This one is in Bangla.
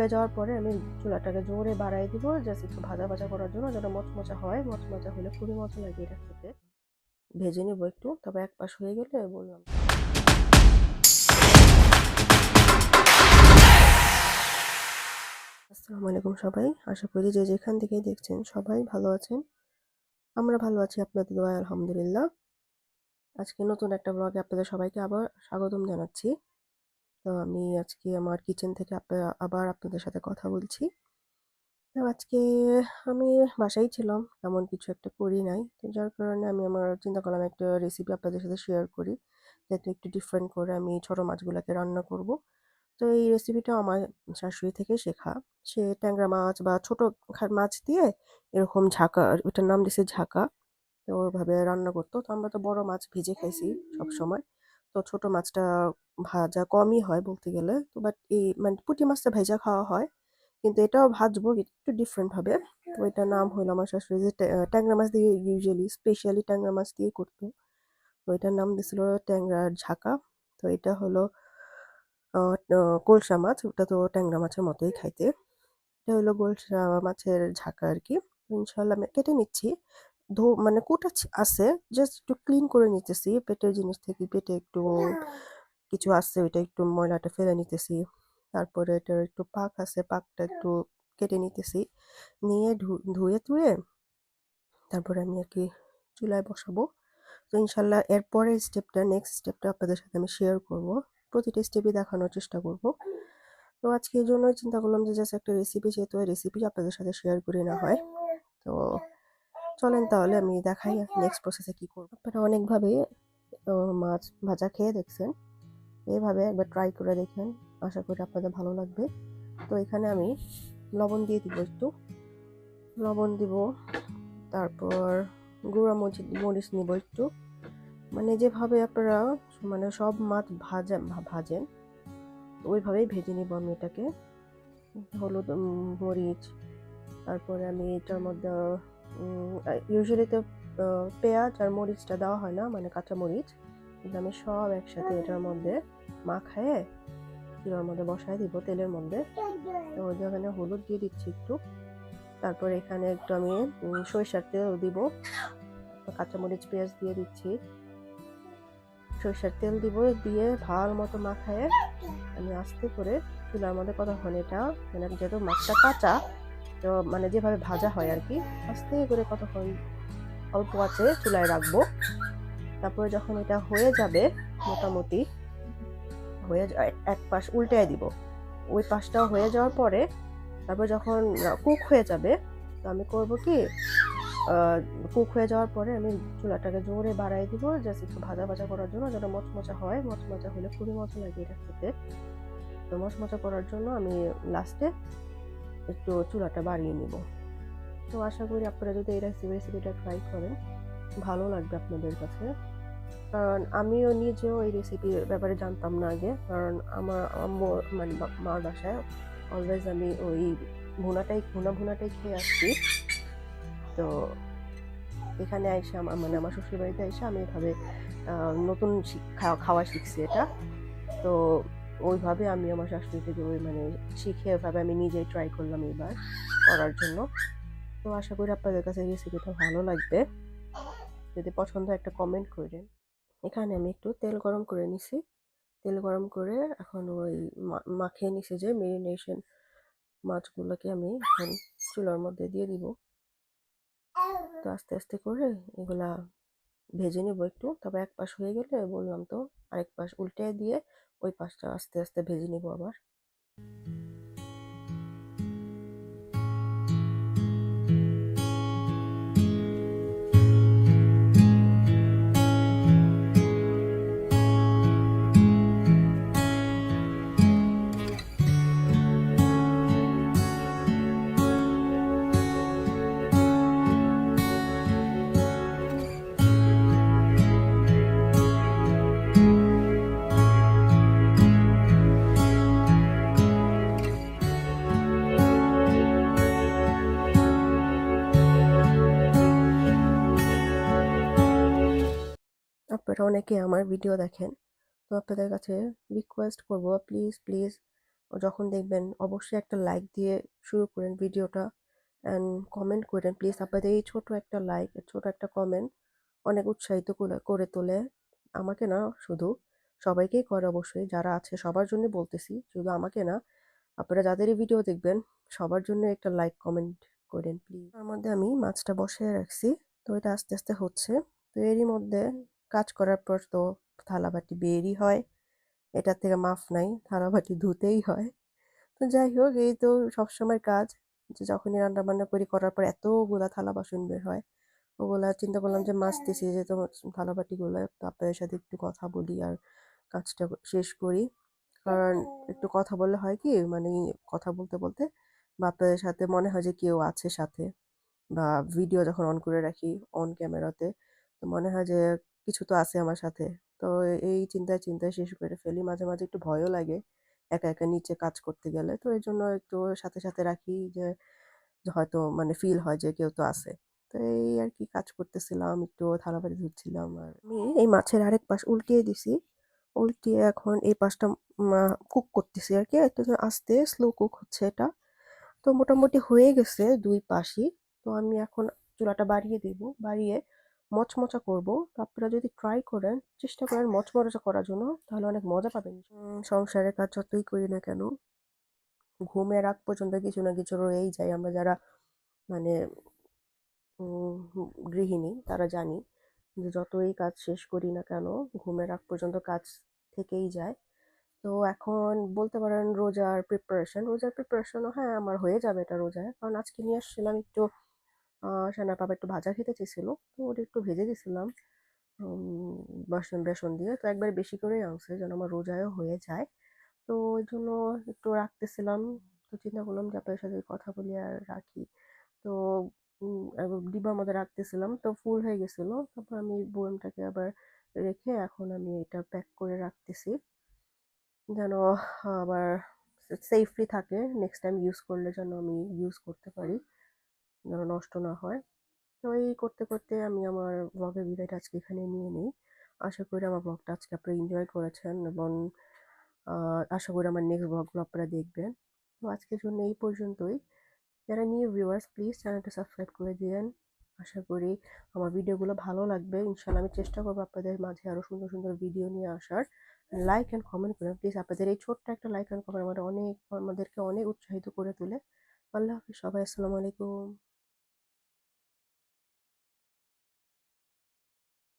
হয়ে যাওয়ার পরে আমি চুলাটাকে জোরে বাড়াই দিব জাস্ট একটু ভাজা ভাজা করার জন্য যেন মচমচা হয়। মচমচা হলে খুবই মজা লাগে এটা খেতে। ভেজে নেব একটু, তবে এক পাশ হয়ে গেলে বললাম। আসসালামু আলাইকুম সবাই, আশা করি যে যেখান থেকে দেখছেন সবাই ভালো আছেন। আমরা ভালো আছি, আপনাদের দোয়ায় আলহামদুলিল্লাহ। আজকে নতুন একটা ব্লগে আপনাদের সবাইকে আবার স্বাগতম জানাচ্ছি। তো আমি আজকে আমার কিচেন থেকে আবার আপনাদের সাথে কথা বলছি। তো আজকে আমি বাসায় ছিলাম, তেমন কিছু একটা করি নাই। তো যার কারণে আমি আমার চিন্তা করলাম একটা রেসিপি আপনাদের সাথে শেয়ার করি, যাতে একটু ডিফারেন্ট করে আমি ছোটো মাছগুলোকে রান্না করব। তো এই রেসিপিটা আমার শাশুড়ি থেকে শেখা। সে ট্যাংরা মাছ বা ছোটো মাছ দিয়ে এরকম ঝাঁকা ওটার নাম দিছে ঝাঁকা। তো ওইভাবে রান্না করতো। তো আমরা তো বড় মাছ ভেজে খাইছি সব সময় তো ছোট মাছটা ভাজা কমই হয় বলতে গেলে। তো বাট এই মানে পুঁটি মাছটা ভেজা খাওয়া হয়। কিন্তু এটাও ভাজবো একটু ডিফারেন্ট ভাবে। তো এটার নাম হলো আমার শাশুড়ি যে ট্যাংরা মাছ দিয়ে ইউজুয়ালি স্পেশালি ট্যাংরা মাছ দিয়ে করতো। তো এটার নাম দিছিল ট্যাংরার ঝাঁকা। তো এটা হলো কলসা মাছ। ওটা তো ট্যাংরা মাছের মতোই খাইতে। এটা হলো গোলসা মাছের ঝাঁকা আর কি ইনশাল্লাহ আমি কেটে নিচ্ছি। ধো মানে কুটা আছে জাস্ট একটু ক্লিন করে নিতেছি পেটের জিনিস থেকে পেটে একটু কিছু আছে ওইটা একটু ময়লাটা ফেলে নিতেছি তারপরে এটার একটু পাক আছে পাকটা একটু কেটে নিতেছি নিয়ে ধুয়ে ধুয়ে তারপরে আমি আর কি চুলায় বসাবো। তো ইনশাল্লাহ এরপরের স্টেপটা নেক্সট স্টেপটা আপনাদের সাথে আমি শেয়ার করব প্রতিটা স্টেপই দেখানোর চেষ্টা করব। তো আজকে এই জন্যই চিন্তা করলাম যে জাস্ট একটা রেসিপি যেহেতু রেসিপি আপনাদের সাথে শেয়ার করে না হয়। তো চলেন তাহলে আমি দেখাই নেক্সট প্রসেসে কি করব। আপনারা অনেকভাবে মাছ ভাজা খেয়ে দেখছেন। এইভাবে একবার ট্রাই করে দেখেন। আশা করি আপনাদের ভালো লাগবে। তো এখানে আমি লবণ দিয়ে দিব একটু। লবণ দিব, তারপর গুঁড়া মরিচ মরিচ নিব একটু। মানে যেভাবে আপনারা মানে সব মাছ ভাজেন ভা- ভাজেন, ওইভাবেই ভেজে নিব আমি এটাকে। হলুদ মরিচ, তারপরে আমি এটার মধ্যে ইউজুয়ালি তো পেঁয়াজ আর মরিচটা দেওয়া হয় না মানে কাঁচা মরিচ। কিন্তু আমি সব একসাথে এটার মধ্যে মাখায়ে চুলার মধ্যে বসায় দিব তেলের মধ্যে। তো ওই যেখানে হলুদ দিয়ে দিচ্ছি একটু। তারপর এখানে একটু আমি সরিষার তেল দিব। কাঁচামরিচ পেঁয়াজ দিয়ে দিচ্ছি। সরিষার তেল দিব দিয়ে ভালো মতো মাখায়ে আমি আস্তে করে চুলার মধ্যে কতক্ষণ এটা মানে যেহেতু মাছটা কাঁচা তো মানে যেভাবে ভাজা হয় আর কি আস্তে করে কতক্ষণ অল্প আছে চুলায় রাখব। তারপরে যখন এটা হয়ে যাবে, মোটামুটি হয়ে এক পাশ উল্টায় দিব। ওই পাশটাও হয়ে যাওয়ার পরে, তারপর যখন কুক হয়ে যাবে, তো আমি করব কি কুক হয়ে যাওয়ার পরে আমি চুলাটাকে জোরে বাড়াই দিব, জাস্ট একটু ভাজা ভাজা করার জন্য, যেন মচমচা হয়। মচমচা হলে খুবই মজা লাগে এটা খেতে। তো মচমচা করার জন্য আমি লাস্টে একটু চুলাটা বাড়িয়ে নিব। তো আশা করি আপনারা যদি এই রেসিপি রেসিপিটা ট্রাই করেন, ভালো লাগবে আপনাদের কাছে। কারণ আমিও নিজেও এই রেসিপির ব্যাপারে জানতাম না আগে। কারণ আমার মানে মার বাসায় অলওয়েজ আমি ওই ভুনাটাই, ভুনা ভুনাটাই খেয়ে আসছি। তো এখানে এসে আমার মানে আমার শ্বশুর বাড়িতে এসে আমি এভাবে নতুন খাওয়া শিখছি এটা। তো ওইভাবে আমি আমার শাশুড়ি থেকে ওই মানে শিখে ওইভাবে আমি নিজেই ট্রাই করলাম এবার করার জন্য। তো আশা করি আপনাদের কাছে রেসিপিটা ভালো লাগবে। যদি পছন্দ একটা কমেন্ট করেন। এখানে আমি একটু তেল গরম করে নিছি। তেল গরম করে এখন ওই মাখিয়ে নিছি যে মেরিনেশন মাছগুলোকে আমি এখন চুলার মধ্যে দিয়ে দিব। তো আস্তে আস্তে করে এগুলা ভেজে নেব একটু। তবে এক পাশ হয়ে গেলে বললাম তো আরেক পাশ উল্টে দিয়ে ওই পাশটা আস্তে আস্তে ভেজে নেব আবার। আপনারা অনেকে আমার ভিডিও দেখেন? তো আপনাদের কাছে রিকোয়েস্ট করব প্লিজ প্লিজ যখন দেখবেন অবশ্যই একটা লাইক দিয়ে শুরু করেন ভিডিওটা অ্যান্ড কমেন্ট করেন। প্লিজ আপনাদের এই ছোট একটা লাইক ছোট একটা কমেন্ট অনেক উৎসাহিত করে- তোলে। আমাকে না শুধু সবাইকেই করে অবশ্যই, যারা আছে সবার জন্য বলতেছি, শুধু আমাকে না, আপনারা যাদেরই ভিডিও দেখবেন সবার জন্য একটা লাইক কমেন্ট করেন প্লিজ তার মধ্যে আমি মাছটা বসিয়ে রাখছি। তো এটা আস্তে আস্তে হচ্ছে। তো এরই মধ্যে কাজ করার পর তো থালাবাটি বেরই হয়। এটার থেকে মাফ নাই, থালাবাটি ধুতেই হয়। তো যাই হোক, এই তো সবসময় কাজ। যে যখনই রান্না বান্না করি, করার পর এতগুলা থালা বাসন বের হয়। ওগুলা চিন্তা করলাম যে মাজতেছি, যে তোমার থালা বাটিগুলো তো আপনাদের সাথে একটু কথা বলি আর কাজটা শেষ করি। কারণ একটু কথা বললে হয় কি মানে কথা বলতে বলতে বা আপনাদের সাথে মনে হয় যে কেউ আছে সাথে বা ভিডিও যখন অন করে রাখি অন ক্যামেরাতে, তো মনে হয় যে কিছু তো আছে আমার সাথে। তো এই চিন্তায় চিন্তায় শেষ করে ফেলি। মাঝে মাঝে একটু ভয়ও লাগে একা একা নিচে কাজ করতে গেলে। তো এই জন্য একটু সাথে সাথে রাখি যে হয়তো মানে ফিল হয় যে কেউ তো আছে। তো এই আর কি কাজ করতেছিলাম, একটু থালাবাড়ি ধুচ্ছিলাম আর আমি এই মাছের আরেক পাশ উল্টিয়ে দিছি। উল্টিয়ে এখন এই পাশটা কুক করতেছি আর কি। একটু আস্তে স্লো কুক হচ্ছে এটা। তো মোটামুটি হয়ে গেছে দুই পাশই। তো আমি এখন চুলাটা বাড়িয়ে দিব। বাড়িয়ে মচমচা করব। আপনারা যদি ট্রাই করেন, চেষ্টা করেন মচমচা করার জন্য, তাহলে অনেক মজা পাবেন। সংসারের কাজ যতই করি না কেন, ঘুমের আগ পর্যন্ত কিছু না কিছু রয়েই যায়। আমরা যারা মানে গৃহিণী, তারা জানি যে যতই কাজ শেষ করি না কেন, ঘুমের আগ পর্যন্ত কাজ থেকেই যায়। তো এখন বলতে পারেন রোজার প্রিপারেশন রোজার প্রিপারেশনও হ্যাঁ আমার হয়ে যাবে এটা রোজায়। কারণ আজকে নিয়ে আসছিলাম একটু সানার পাপা একটু ভাজা খেতে চেয়েছিল তো ওটা একটু ভেজে দিছিলাম উম, বেসন বেসন দিয়ে। তো একবার বেশি করেই আনছে যেন আমার রোজায়ও হয়ে যায়। তো ওই জন্য একটু রাখতেছিলাম। তো চিন্তা করলাম যে আপনার সাথে কথা বলি আর রাখি। তো ডিব্বার মধ্যে রাখতেছিলাম। তো ফুল হয়ে গেছিল। তারপর আমি বয়ামটাকে আবার রেখে এখন আমি এটা প্যাক করে রাখতেছি। যেন আবার সেফলি থাকে। নেক্সট টাইম ইউজ করলে যেন আমি ইউজ করতে পারি। যেন নষ্ট না হয়। তো এই করতে করতে আমি আমার ব্লগের বিদায়টা আজকে এখানে নিয়ে নিই। আশা করি আমার ব্লগটা আজকে আপনারা এনজয় করেছেন এবং আশা করি আমার নেক্সট ব্লগগুলো আপনারা দেখবেন। তো আজকের জন্য এই পর্যন্তই। যারা নিউ ভিউয়ার্স প্লিজ চ্যানেলটা সাবস্ক্রাইব করে দিবেন আশা করি আমার ভিডিওগুলো ভালো লাগবে। ইনশাল্লাহ আমি চেষ্টা করব আপনাদের মাঝে আরও সুন্দর সুন্দর ভিডিও নিয়ে আসার। লাইক অ্যান্ড কমেন্ট করেন প্লিজ আপনাদের এই ছোট্ট একটা লাইক অ্যান্ড কমেন্ট আমাদের অনেক, আমাদেরকে অনেক উৎসাহিত করে তোলে। আল্লাহ হাফিজ। সবাই আসসালামু আলাইকুম।